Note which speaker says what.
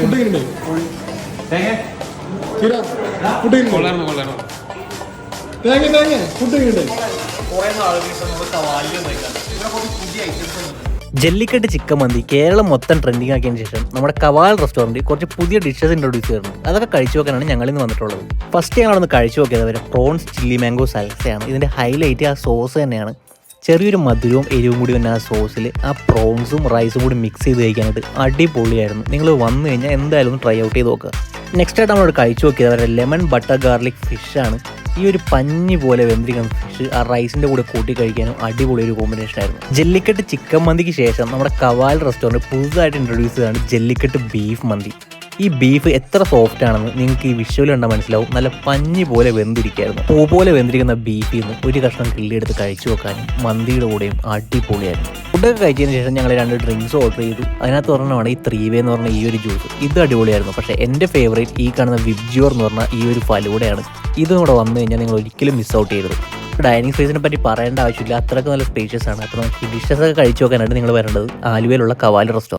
Speaker 1: Food തേങ്ങ? തേങ്ങ food
Speaker 2: jallikattu chicken mandi Keralam മൊത്തം ട്രെൻഡിങ് ആക്കിയതിന് ശേഷം നമ്മുടെ കവാൽ റെസ്റ്റോറന്റ് കുറച്ച് പുതിയ ഡിഷസ് ഇൻട്രൊഡ്യൂസ് ചെയ്തിട്ടുണ്ട് അതൊക്കെ കഴിച്ചു നോക്കാനാണ് ഞങ്ങൾ ഇന്ന് വന്നിട്ടുള്ളത്. ഫസ്റ്റ് ഞങ്ങളൊന്ന് കഴിച്ചു നോക്കിയത് വരെ പ്രോൺസ് ചില്ലി മാംഗോ സൽസയാണ് ഇതിന്റെ ഹൈലൈറ്റ് ആ സോസ് തന്നെയാണ്. ചെറിയൊരു മധുരവും എരിവും കൂടി വന്ന ആ സോസിൽ ആ പ്രോൺസും റൈസും കൂടി മിക്സ് ചെയ്ത് കഴിക്കാനായിട്ട് അടിപൊളിയായിരുന്നു. നിങ്ങൾ വന്നു കഴിഞ്ഞാൽ എന്തായാലും ഒന്ന് ട്രൈ ഔട്ട് ചെയ്ത് നോക്കുക നെക്സ്റ്റ് ആയിട്ട് നമ്മളോട് കഴിച്ചു നോക്കിയത് അവരുടെ ലെമൺ ബട്ടർ ഗാർലിക് ഫിഷാണ് ഈ ഒരു പഞ്ഞി പോലെ വെന്തിരിക്കുന്ന ഫിഷ് ആ റൈസിന്റെ കൂടെ കൂട്ടി കഴിക്കാനും അടിപൊളി ഒരു കോമ്പിനേഷൻ ആയിരുന്നു. ജെല്ലിക്കെട്ട് ചിക്കൻ മന്തിക്ക് ശേഷം നമ്മുടെ കവാൽ റെസ്റ്റോറന്റ് പുതുതായിട്ട് ഇൻട്രൊഡ്യൂസ് ചെയ്തതാണ് ജെല്ലിക്കെട്ട് ബീഫ് മന്തി. ഈ ബീഫ് എത്ര സോഫ്റ്റ് ആണെന്ന് നിങ്ങൾക്ക് ഈ വിഷ്വൽ കണ്ടാൽ മനസ്സിലാവും. നല്ല പഞ്ഞി പോലെ വെന്തിരിക്കായിരുന്നു. പൂ പോലെ വെന്തിരിക്കുന്ന ബീഫിൽ നിന്ന് ഒരു കഷ്ണം കിള്ളിയെടുത്ത് കഴിച്ചു വെക്കാനും മന്തിയുടെ കൂടെയും അടിപൊളിയായിരുന്നു. ഫുഡൊക്കെ കഴിച്ചതിന് ശേഷം ഞങ്ങൾ രണ്ട് ഡ്രിങ്ക്സ് ഓർഡർ ചെയ്തു. അതിനകത്ത് പറഞ്ഞാണ് ഈ ത്രീ വേ എന്ന് പറഞ്ഞ ഈ ഒരു ജ്യൂസ് ഇത് അടിപൊളിയായിരുന്നു. പക്ഷേ എന്റെ ഫേവറേറ്റ് ഈ കാണുന്ന വിബ്ജിയോർ എന്ന് പറഞ്ഞ ഈ ഒരു ഫലൂടെയാണ്. ഇതും കൂടെ വന്നു കഴിഞ്ഞാൽ നിങ്ങൾ ഒരിക്കലും മിസ് ഔട്ട് ചെയ്യരുത്. ഡൈനിങ് സ്പേസിനെ പറ്റി പറയേണ്ട ആവശ്യമില്ല. അത്രയ്ക്ക് നല്ല സ്പേഷ്യസ് ആണ്. അപ്പോൾ നമുക്ക് ഡിഷസ് ഒക്കെ കഴിച്ചു നോക്കാനായിട്ട് നിങ്ങൾ വരേണ്ടത് ആലുവയിലുള്ള കവാലി റെസ്റ്റോറന്റ്